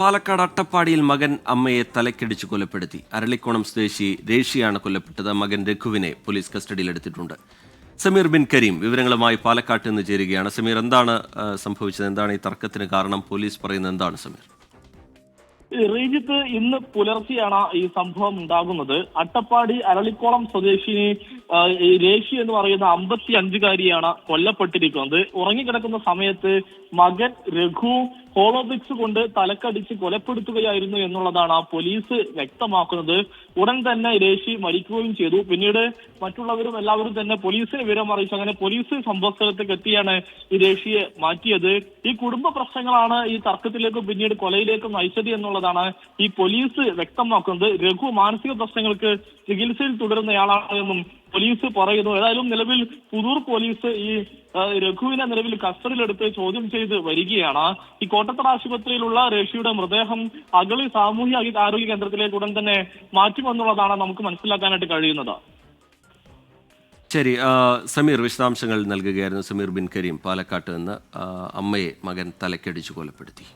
പാലക്കാട് അട്ടപ്പാടിയിൽ മകൻ അമ്മയെ തലക്കടിച്ച് കൊലപ്പെടുത്തി. അരളിക്കോണം സ്വദേശി രേഷിയാണ് കൊല്ലപ്പെട്ടത്. മകൻ രഘുവിനെ പോലീസ് കസ്റ്റഡിയിലെടുത്തിട്ടുണ്ട് സമീർ ബിൻ കരീം വിവരങ്ങളുമായി പാലക്കാട്ട് നിന്ന് ചേരുകയാണ്. സമീർ എന്താണ് സംഭവിച്ചത്? എന്താണ് ഈ തർക്കത്തിന് കാരണം? പോലീസ് പറയുന്നത് എന്താണ് സമീർ? റീജിത്ത് ഇന്ന് പുലർച്ചെയാണ് ഈ സംഭവം ഉണ്ടാകുന്നത്. അട്ടപ്പാടി അരളിക്കോളം സ്വദേശിനി രേഷി എന്ന് പറയുന്ന അമ്പത്തി അഞ്ചുകാരിയാണ് കൊല്ലപ്പെട്ടിരിക്കുന്നത്. ഉറങ്ങിക്കിടക്കുന്ന സമയത്ത് മകൻ രഘു ഹോളോബിക്സ് കൊണ്ട് തലക്കടിച്ച് കൊലപ്പെടുത്തുകയായിരുന്നു എന്നുള്ളതാണ് പോലീസ് വ്യക്തമാക്കുന്നത്. ഉടൻ തന്നെ രേഷി മരിക്കുകയും ചെയ്തു. പിന്നീട് മറ്റുള്ളവരും എല്ലാവരും തന്നെ പോലീസിനെ വിവരം അറിയിച്ചു അങ്ങനെ പോലീസ് സംഭവസ്ഥലത്തേക്ക് എത്തിയാണ് ഈ രേഷിയെ മാറ്റിയത്. ഈ കുടുംബ പ്രശ്നങ്ങളാണ് ഈ തർക്കത്തിലേക്കും പിന്നീട് കൊലയിലേക്കും നയിച്ചത് എന്നുള്ളതാണ്. ഈ പോലീസ് വ്യക്തമാക്കുന്നത് രഘു മാനസിക പ്രശ്നങ്ങൾക്ക് ചികിത്സയിൽ തുടരുന്നയാളാണെന്നും പോലീസ് പറയുന്നു. ഏതായാലും നിലവിൽ പുതൂർ പോലീസ് ഈ രഘുവിനെ നിലവിൽ കസ്റ്റഡിയിലെടുത്ത് ചോദ്യം ചെയ്ത് വരികയാണ്. ഈ കോട്ടത്തറ ആശുപത്രിയിലുള്ള രേഷിയുടെ മൃതദേഹം അഗളി സാമൂഹ്യ ആരോഗ്യ കേന്ദ്രത്തിലേക്ക് ഉടൻ തന്നെ മാറ്റുമെന്നുള്ളതാണ് നമുക്ക് മനസ്സിലാക്കാനായിട്ട് കഴിയുന്നത്. ശരി സമീർ വിശദാംശങ്ങൾ നൽകുകയായിരുന്നു സമീർ ബിൻ കരീം പാലക്കാട്ട് നിന്ന്. അമ്മയെ മകൻ തലക്കടിച്ചു കൊലപ്പെടുത്തി.